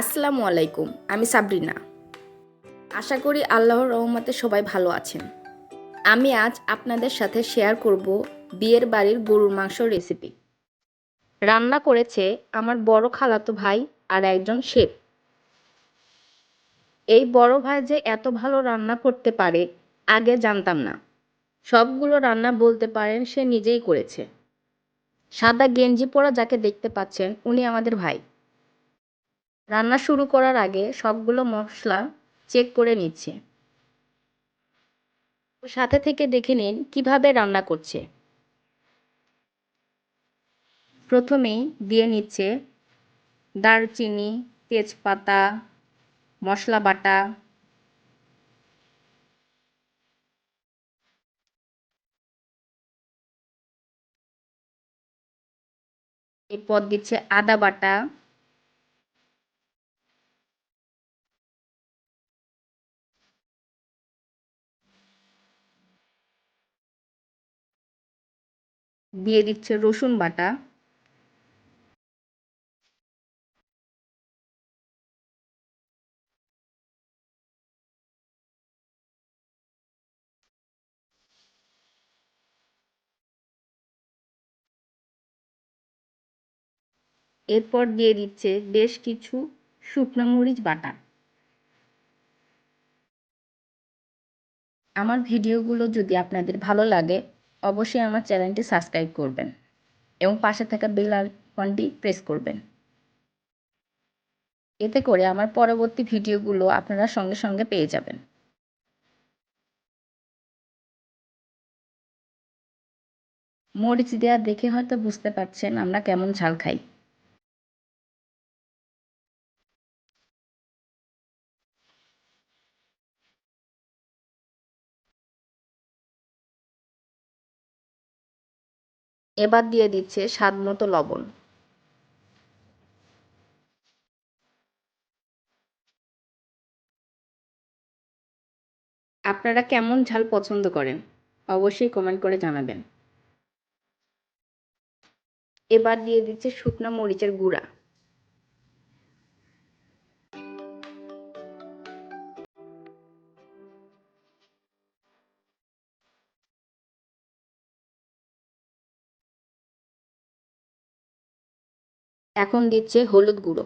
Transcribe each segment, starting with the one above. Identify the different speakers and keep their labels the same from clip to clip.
Speaker 1: আসসালামু আলাইকুম, আমি সাবরিনা। আশা করি আল্লাহর রহমতে সবাই ভালো আছেন। আমি আজ আপনাদের সাথে শেয়ার করব বিয়ের বাড়ির গরুর মাংস রেসিপি রান্না করেছে আমার বড় খালাতো ভাই আর একজন শেফ। এই বড় ভাই যে এত ভালো রান্না করতে পারে, আগে জানতাম না। সবগুলো রান্না বলতে পারেন সে নিজেই করেছে। সাদা গেঞ্জি পরা যাকে দেখতে পাচ্ছেন, উনি আমাদের ভাই। রান্না শুরু করার আগে সবগুলো মশলা চেক করে নিচ্ছে। সাথে থেকে দেখে নিন কীভাবে রান্না করছে। প্রথমেই দিয়ে নিচ্ছে দারচিনি, তেজপাতা, মশলা বাটা। এরপর দিচ্ছে আদা বাটা। দিয়ে দিচ্ছে রসুন বাটা। এরপর দিয়ে দিচ্ছে বেশ কিছু শুকনো মরিচ বাটা। আমার ভিডিওগুলো যদি আপনাদের ভালো লাগে অবশ্যই আমার চ্যানেলটি সাবস্ক্রাইব করবেন এবং পাশে থাকা বেল আইকনটি প্রেস করবেন। এতে করে আমার পরবর্তী ভিডিওগুলো আপনারা সঙ্গে সঙ্গে পেয়ে যাবেন। মরিচ দেওয়া দেখে হয়তো বুঝতে পারছেন আমরা কেমন ঝাল খাই। এবার দিয়ে দিচ্ছে স্বাদ মতো লবণ। আপনারা কেমন ঝাল পছন্দ করেন? অবশ্যই কমেন্ট করে জানাবেন। এবার দিয়ে দিচ্ছে শুকনো মরিচের গুঁড়া। এখন দিচ্ছে হলুদ গুঁড়ো।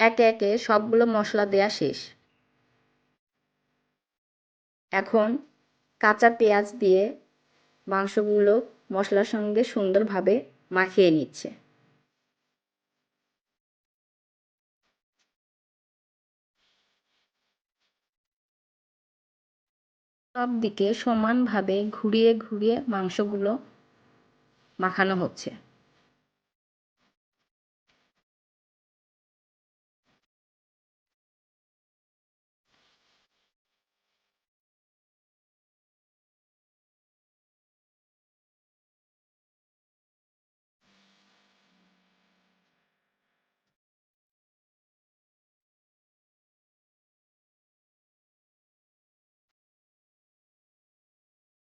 Speaker 1: একে একে সবগুলো মশলা দেয়া শেষ। এখন কাঁচা পেঁয়াজ দিয়ে মাংসগুলো মশলার সঙ্গে সুন্দরভাবে মাখিয়ে নিচ্ছে। সব দিকে সমানভাবে ঘুরিয়ে ঘুরিয়ে মাংসগুলো মাখানো হচ্ছে।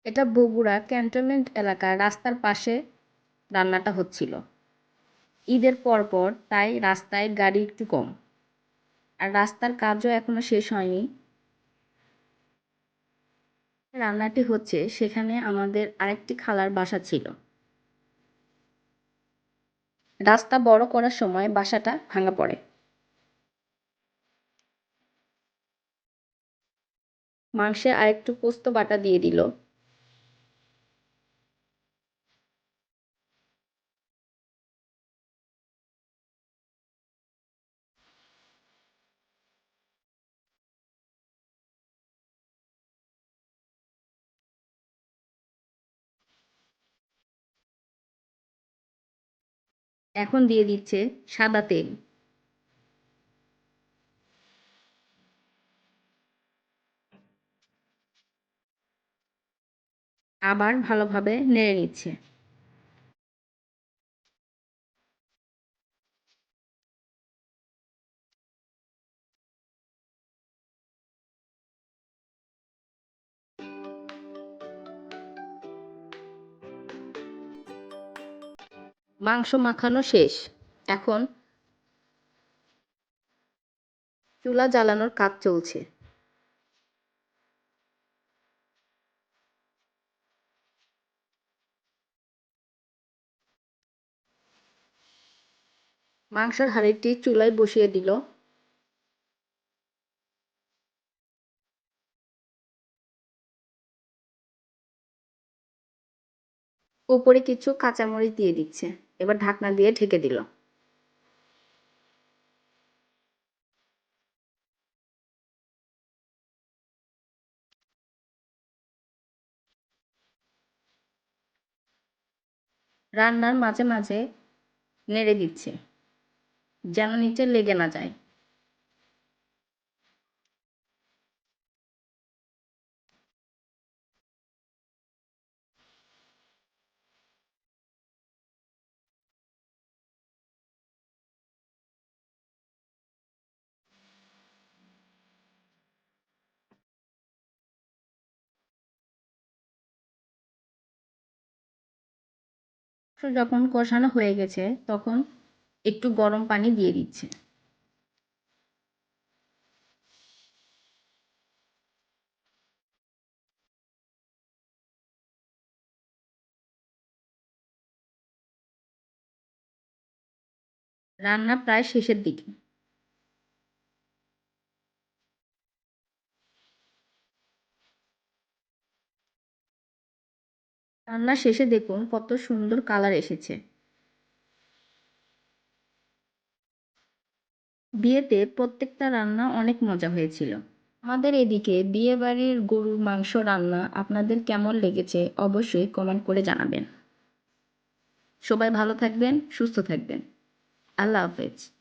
Speaker 1: এটা বগুড়া ক্যান্টনমেন্ট এলাকার রাস্তার পাশে রান্নাটা হচ্ছিল। ঈদের পরপর তাই রাস্তায় গাড়ি একটু কম। আর রাস্তার কাজও এখনও শেষ হয়নি। রান্নাটি হচ্ছে সেখানে আমাদের আরেকটি খালার বাসা ছিল। রাস্তা বড় করার সময় বাসাটা ভাঙা পড়ে। মাংসে আরেকটু পোস্ত বাটা দিয়ে দিল। এখন দিয়ে দিচ্ছে সাদা তেল। আবার ভালোভাবে নেড়ে নিচ্ছে। মাংস মাখানো শেষ। এখন চুলা জ্বালানোর কাজ চলছে। মাংসের হাঁড়িটি চুলায় বসিয়ে দিল। উপরে কিছু কাঁচামরিচ দিয়ে দিচ্ছে। এবার ঢাকনা দিয়ে ঢেকে দিল। রান্নার মাঝে মাঝে নেড়ে দিচ্ছে, যেন নিচে লেগে না যায়। যখন কষানো হয়ে গেছে তখন একটু গরম পানি দিয়ে দিচ্ছে। রান্না প্রায় শেষের দিকে। রান্না শেষে দেখুন কত সুন্দর কালার এসেছে। বিয়েতে প্রত্যেকটা রান্না অনেক মজা হয়েছিল। আমাদের এদিকে বিয়ে বাড়ির গরুর মাংস রান্না আপনাদের কেমন লেগেছে অবশ্যই কমেন্ট করে জানাবেন। সবাই ভালো থাকবেন, সুস্থ থাকবেন। আল্লাহ হাফেজ।